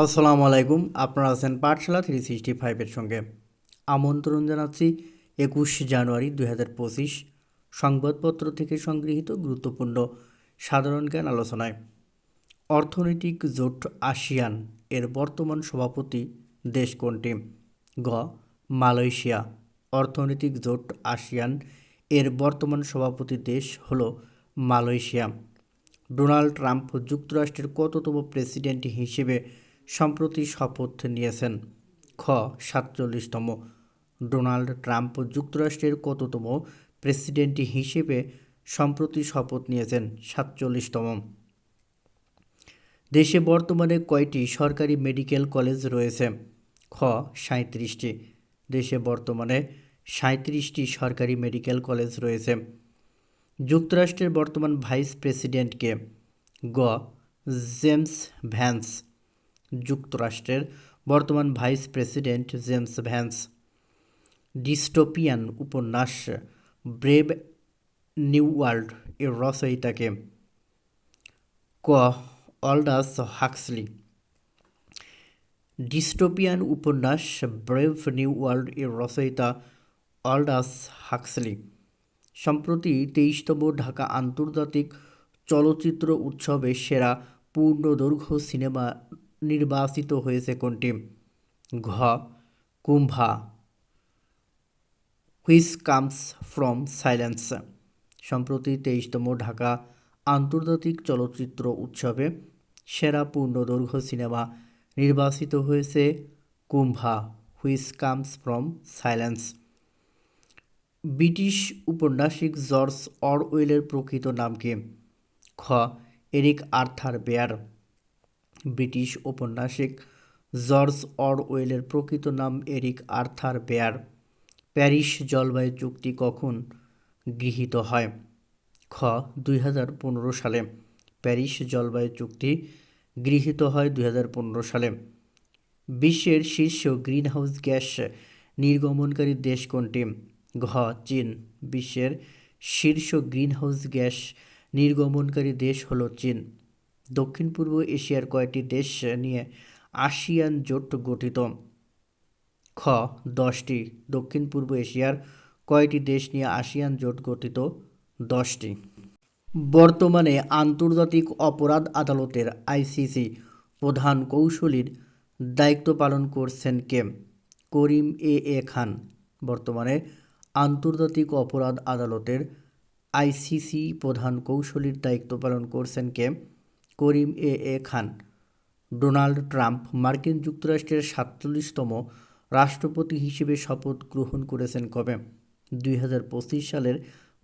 আসসালামু আলাইকুম, আপনারা আছেন পাঠশালা থ্রি সিক্সটি ফাইভের সঙ্গে। আমন্ত্রণ জানাচ্ছি একুশ জানুয়ারি দুই হাজার পঁচিশ, সংবাদপত্র থেকে সংগৃহীত গুরুত্বপূর্ণ সাধারণ জ্ঞান আলোচনায়। অর্থনৈতিক জোট আসিয়ান এর বর্তমান সভাপতি দেশ কোনটি? গ. মালয়েশিয়া। অর্থনৈতিক জোট আসিয়ান এর বর্তমান সভাপতি দেশ হল মালয়েশিয়া। ডোনাল্ড ট্রাম্প যুক্তরাষ্ট্রের কততম প্রেসিডেন্ট হিসেবে সম্প্রতি শপথ নিয়েছেন। খ, সাতচল্লিশতম। ডোনাল্ড ট্রাম্প যুক্তরাষ্ট্রের কততম প্রেসিডেন্ট হিসেবে সম্প্রতি শপথ নিয়েছেন, সাতচল্লিশতম। দেশে বর্তমানে কয়টি সরকারি মেডিকেল কলেজ রয়েছে? খ সাঁত্রিশটি দেশে বর্তমানে সাঁত্রিশটি সরকারি মেডিকেল কলেজ রয়েছে। যুক্তরাষ্ট্রের বর্তমান ভাইস প্রেসিডেন্টকে গ, জেমস ভ্যান্স। যুক্তরাষ্ট্রের বর্তমান vice president James Vance. Dystopian উপন্যাস ব্রেভ নিউ ওয়ার্ল্ড এর রচয়িতাকে ক. Aldous Huxley. ডিস্টোপিয়ান উপন্যাস ব্রেভ নিউ ওয়ার্ল্ড এর রচয়িতা অলডাস হাক্সলি। সম্প্রতি তেইশতম ঢাকা আন্তর্জাতিক চলচ্চিত্র উৎসবে সেরা পূর্ণদৈর্ঘ্য সিনেমা নির্বাচিত হয়েছে কোনটি? ঘ, Kumbha. Which comes from silence সম্প্রতি তেইশতম ঢাকা আন্তর্জাতিক চলচ্চিত্র উৎসবে সেরা পূর্ণদৈর্ঘ্য সিনেমা নির্বাচিত হয়েছে Kumbha which comes from silence British উপন্যাসিক George অরওয়েলের প্রকৃত নাম কি? খ এরিক আর্থার বেয়ার। ব্রিটিশ ঔপন্যাসিক জর্জ অরওয়েলের প্রকৃত নাম এরিক আর্থার বেয়ার। প্যারিস জলবায়ু চুক্তি কখন গৃহীত হয়? খ, দুই হাজার পনেরো সালে। প্যারিস জলবায়ু চুক্তি গৃহীত হয় দুই হাজার পনেরো সালে। বিশ্বের শীর্ষ গ্রিনহাউস গ্যাস নির্গমনকারী দেশ কোনটি? ঘ, চীন। বিশ্বের শীর্ষ গ্রিনহাউস গ্যাস নির্গমনকারী দেশ হল চীন। দক্ষিণ পূর্ব এশিয়ার কয়েকটি দেশ নিয়ে আসিয়ান জোট গঠিত? খ, দশটি। দক্ষিণ পূর্ব এশিয়ার কয়টি দেশ নিয়ে আসিয়ান জোট গঠিত? দশটি। বর্তমানে আন্তর্জাতিক অপরাধ আদালতের আইসিসি প্রধান কৌশলীর দায়িত্ব পালন করছেন কে? করিম এ এ খান। বর্তমানে আন্তর্জাতিক অপরাধ আদালতের আইসিসি প্রধান কৌশলীর দায়িত্ব পালন করছেন কে? করিম এ. এ. খান, ডোনাল্ড ট্রাম্প মার্কিন যুক্তরাষ্ট্রের সাতচল্লিশতম রাষ্ট্রপতি হিসেবে শপথ গ্রহণ করেছেন কবে? দুই হাজার পঁচিশ সালের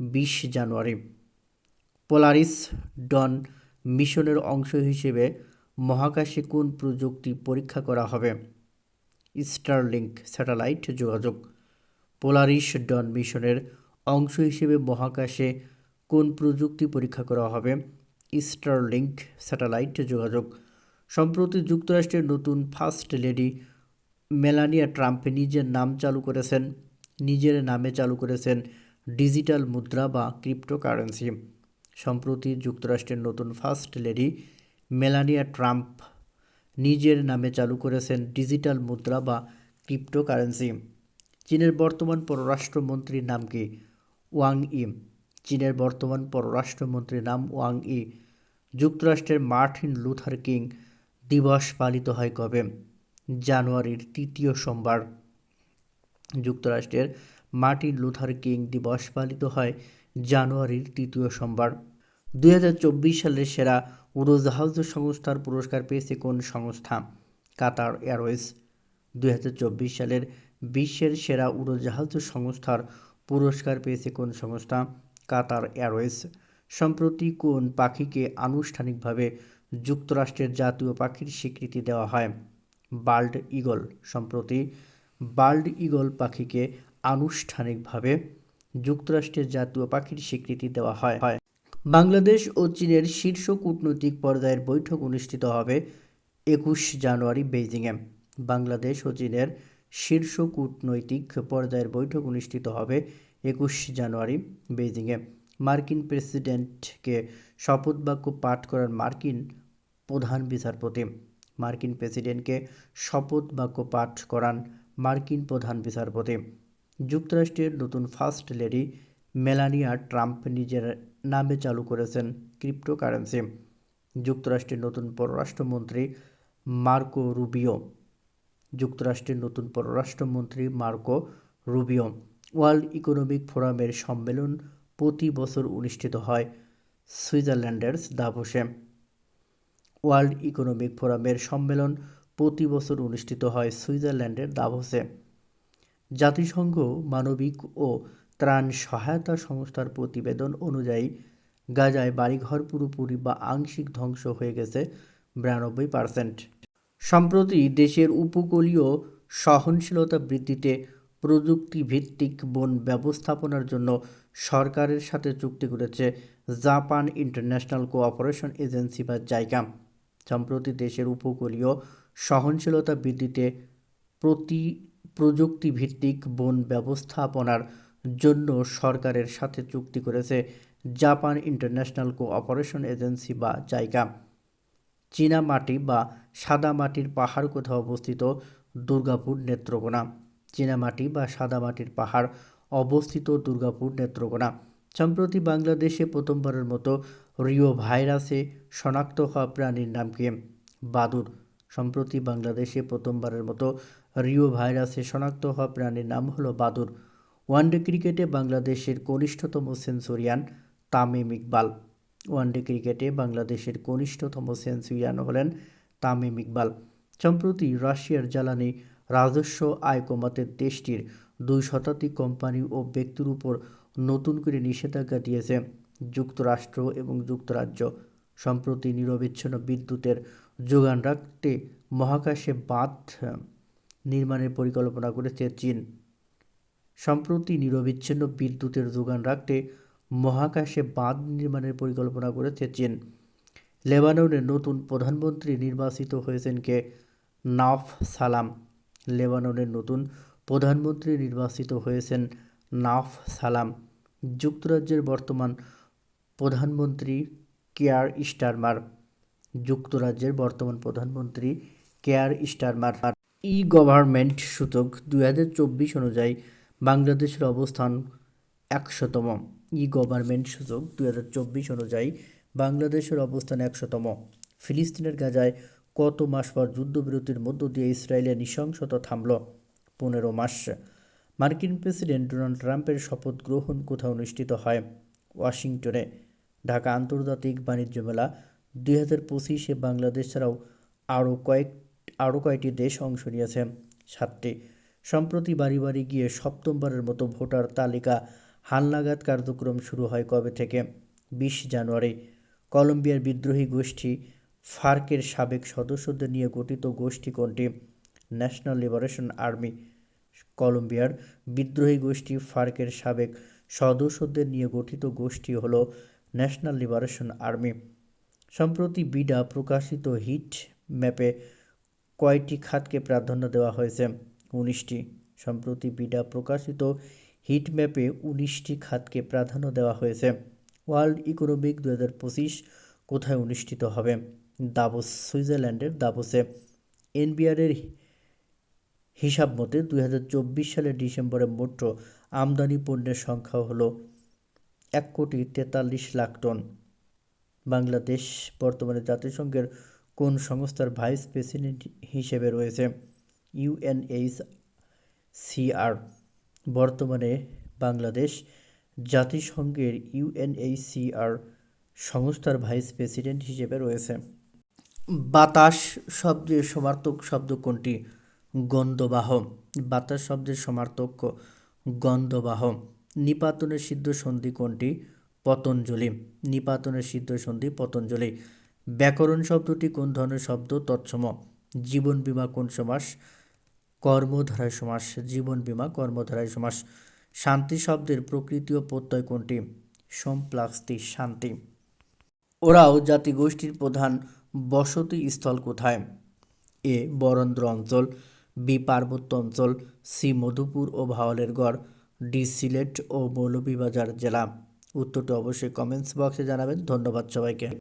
বিশ জানুয়ারি। পোলারিস ডন মিশনের অংশ হিসেবে মহাকাশে কোন প্রযুক্তি পরীক্ষা করা হবে? স্টারলিংক স্যাটেলাইট যোগাযোগ। পোলারিস ডন মিশনের অংশ হিসেবে মহাকাশে কোন প্রযুক্তি পরীক্ষা করা হবে? স্টারলিংক স্যাটেলাইট যোগাযোগ। সম্প্রতি যুক্তরাষ্ট্রের নতুন ফার্স্ট লেডি মেলানিয়া ট্রাম্প নিজের নাম চালু করেছেন। নিজের নামে চালু করেছেন ডিজিটাল মুদ্রা বা ক্রিপ্টোকারেন্সি সম্প্রতি যুক্তরাষ্ট্রের নতুন ফার্স্ট লেডি মেলানিয়া ট্রাম্প নিজের নামে চালু করেছেন ডিজিটাল মুদ্রা বা ক্রিপ্টোকারেন্সি চীনের বর্তমান পররাষ্ট্রমন্ত্রীর নাম কি? ওয়াং ই চীনের বর্তমান পররাষ্ট্রমন্ত্রীর নাম ওয়াং ই। যুক্তরাষ্ট্রের মার্টিন লুথার কিং দিবস পালিত হয় কবে? জানুয়ারির তৃতীয় সোমবার। যুক্তরাষ্ট্রের মার্টিন লুথার কিং দিবস পালিত হয় জানুয়ারির তৃতীয় সোমবার। দুই হাজার চব্বিশ সালের সেরা উড়োজাহাজ সংস্থার পুরস্কার পেয়েছে কোন সংস্থা? Qatar Airways. দু হাজার চব্বিশ সালের বিশ্বের সেরা উড়োজাহাজ সংস্থার পুরস্কার পেয়েছে কোন সংস্থা? Qatar Airways. সম্প্রতি কোন পাখিকে আনুষ্ঠানিকভাবে যুক্তরাষ্ট্রের জাতীয় পাখির স্বীকৃতি দেওয়া হয়? বাল্ড ইগল সম্প্রতি বাল্ড ইগল পাখিকে আনুষ্ঠানিকভাবে যুক্তরাষ্ট্রের জাতীয় পাখির স্বীকৃতি দেওয়া হয়। বাংলাদেশ ও চীনের শীর্ষ কূটনৈতিক পর্যায়ের বৈঠক অনুষ্ঠিত হবে একুশ জানুয়ারি বেইজিংয়ে। বাংলাদেশ ও চীনের শীর্ষ কূটনৈতিক পর্যায়ের বৈঠক অনুষ্ঠিত হবে একুশ জানুয়ারি বেইজিংয়ে। মার্কিন প্রেসিডেন্টকে শপথ বাক্য পাঠ করার মার্কিন প্রধান বিচারপতি। মার্কিন প্রেসিডেন্টকে শপথ বাক্য পাঠ করান মার্কিন প্রধান বিচারপতি। যুক্তরাষ্ট্রের নতুন ফার্স্ট লেডি মেলানিয়া ট্রাম্প নিজের নামে চালু করেছেন ক্রিপ্টোকারেন্সি। যুক্তরাষ্ট্রের নতুন পররাষ্ট্রমন্ত্রী মার্কো রুবিও। যুক্তরাষ্ট্রের নতুন পররাষ্ট্রমন্ত্রী মার্কো রুবিও। ওয়ার্ল্ড ইকোনমিক ফোরামের সম্মেলন প্রতি বছর অনুষ্ঠিত হয় সুইজারল্যান্ডের দাভোসে। ওয়ার্ল্ড ইকোনমিক ফোরামের সম্মেলন প্রতি বছর অনুষ্ঠিত হয় সুইজারল্যান্ডের দাভোসে। জাতিসংঘ, মানবিক ও ত্রাণ সহায়তা সংস্থার প্রতিবেদন অনুযায়ী গাজায় বাড়িঘর পুরোপুরি বা আংশিক ধ্বংস হয়ে গেছে বিরানব্বই পার্সেন্ট সম্প্রতি দেশের উপকূলীয় সহনশীলতা বৃদ্ধিতে প্রযুক্তিভিত্তিক বন ব্যবস্থাপনার জন্য সরকারের সাথে চুক্তি করেছে জাপান ইন্টারন্যাশনাল কোঅপারেশন এজেন্সি বা জাইকা সম্প্রতি দেশের উপকূলীয় সহনশীলতা বৃদ্ধিতে প্রতি প্রযুক্তিভিত্তিক বন ব্যবস্থাপনার জন্য সরকারের সাথে চুক্তি করেছে জাপান ইন্টারন্যাশনাল কোঅপারেশন এজেন্সি বা জাইকা চীনা মাটি বা সাদা মাটির পাহাড় কোথাও অবস্থিত দুর্গাপুর নেত্রকোনা। চীনামাটি বা সাদা মাটির পাহাড় অবস্থিত দুর্গাপুর নেত্রকোনা। সম্প্রতি বাংলাদেশে প্রথমবারের মতো রিও ভাইরাসে শনাক্ত হওয়া প্রাণীর নাম কি? বাদুর। সম্প্রতি বাংলাদেশে প্রথমবারের মতো রিও ভাইরাসে শনাক্ত হওয়া প্রাণীর নাম হলো বাদুর। ওয়ানডে ক্রিকেটে বাংলাদেশের কনিষ্ঠতম centurion Tamim Iqbal. One day ক্রিকেটে বাংলাদেশের কনিষ্ঠতম সেঞ্চুরিয়ান হলেন তামিম ইকবাল। সম্প্রতি রাশিয়ার জ্বালানি রাজস্ব আয় কমাতে দেশটির দুই শতাধিক কোম্পানি ও ব্যক্তির উপর নতুন করে নিষেধাজ্ঞা দিয়েছে। যুক্তরাষ্ট্র এবং যুক্তরাজ্য সম্প্রতি নিরবিচ্ছিন্ন বিদ্যুতের যোগান রাখতে মহাকাশে বাঁধ নির্মাণের পরিকল্পনা করেছে চীন। সম্প্রতি নিরবিচ্ছিন্ন বিদ্যুতের যোগান রাখতে মহাকাশে বাঁধ নির্মাণের পরিকল্পনা করেছে চীন। লেবাননের নতুন প্রধানমন্ত্রী নির্বাচিত হয়েছেন কে? নাফ সালাম। লেবাননের নতুন প্রধানমন্ত্রী নির্বাচিত হয়েছেন নাফ সালাম। যুক্তরাজ্যের বর্তমান প্রধানমন্ত্রী কেয়ার স্টারমার। যুক্তরাজ্যের বর্তমান প্রধানমন্ত্রী কেয়ার স্টারমার। ই গভর্নমেন্ট সূচক দুই হাজার চব্বিশ অনুযায়ী বাংলাদেশের অবস্থান একশোতম। ই গভর্নমেন্ট সূচক দুই হাজার চব্বিশ অনুযায়ী বাংলাদেশের অবস্থান একশোতম। ফিলিস্তিনের গাজায় কত মাস পর যুদ্ধবিরতির মধ্য দিয়ে ইসরায়েলের নৃশংসতা থামল? পনেরো মাস। মার্কিন প্রেসিডেন্ট ডোনাল্ড ট্রাম্পের শপথ গ্রহণ কোথাও অনুষ্ঠিত হয়? ওয়াশিংটনে। ঢাকা আন্তর্জাতিক বাণিজ্য মেলা। দুই হাজার পঁচিশে বাংলাদেশ ছাড়াও আরও কয়েক, আরও কয়েকটি দেশ অংশ নিয়েছে? সাতটি। সম্প্রতি বাড়ি বাড়ি গিয়ে সপ্তমবারের মতো ভোটার তালিকা হালনাগাদ কার্যক্রম শুরু হয় কবে থেকে? বিশ জানুয়ারি। কলম্বিয়ার বিদ্রোহী গোষ্ঠী ফার্কের সাবেক সদস্যদের নিয়ে গঠিত গোষ্ঠী কোনটি? ন্যাশনাল লিবারেশন আর্মি, কলম্বিয়ার বিদ্রোহী গোষ্ঠী ফার্কের সাবেক সদস্যদের নিয়ে গঠিত গোষ্ঠী হল ন্যাশনাল লিবারেশন আর্মি। সম্প্রতি বিডা প্রকাশিত হিট ম্যাপে কয়টি খাতকে প্রাধান্য দেওয়া হয়েছে। উনিশটি। সম্প্রতি বিডা প্রকাশিত হিট ম্যাপে উনিশটি খাতকে প্রাধান্য দেওয়া হয়েছে। ওয়ার্ল্ড ইকোনমিক দু হাজার পঁচিশ কোথায় অনুষ্ঠিত হবে? দাবোস, সুইজারল্যান্ডের দাবোসে এনবিআরের হিসাব মতে দুই হাজার চব্বিশ সালের ডিসেম্বরে মোট আমদানি পণ্যের সংখ্যা হলো এক কোটি তেতাল্লিশ লাখ টন। বাংলাদেশ বর্তমানে জাতিসংঘের কোন সংস্থার ভাইস প্রেসিডেন্ট হিসেবে রয়েছে? ইউএনএইচ সিআর বর্তমানে বাংলাদেশ জাতিসংঘের ইউএনএইচসিআর সংস্থার ভাইস প্রেসিডেন্ট হিসেবে রয়েছে। বাতাস শব্দের সমার্থক শব্দ কোনটি? গন্ধবাহ। বাতাস শব্দের সমার্থক গন্ধবাহ। নিপাতনের সিদ্ধ সন্ধি কোনটি? পতঞ্জলি। নিপাতনের সিদ্ধ সন্ধি পতঞ্জলি। ব্যাকরণ শব্দটি কোন ধরনের শব্দ? তৎসম। জীবন বীমা কোন সমাস? কর্মধারায় সমাস। জীবন বিমা কর্মধারায় সমাস। শান্তি শব্দের প্রকৃতি ও প্রত্যয় কোনটি? সম্প্লাস্তি, শান্তি। ওরাও জাতিগোষ্ঠীর প্রধান বসতি স্থল কোথায়? এ. বরেন্দ্র অঞ্চল বি. পার্বত্য অঞ্চল সি. মধুপুর ও ভাওয়ালের গড় ডি. সিলেট ও মৌলভীবাজার জেলা। উত্তরটি অবশ্যই কমেন্টস বক্সে জানাবেন। ধন্যবাদ সবাইকে।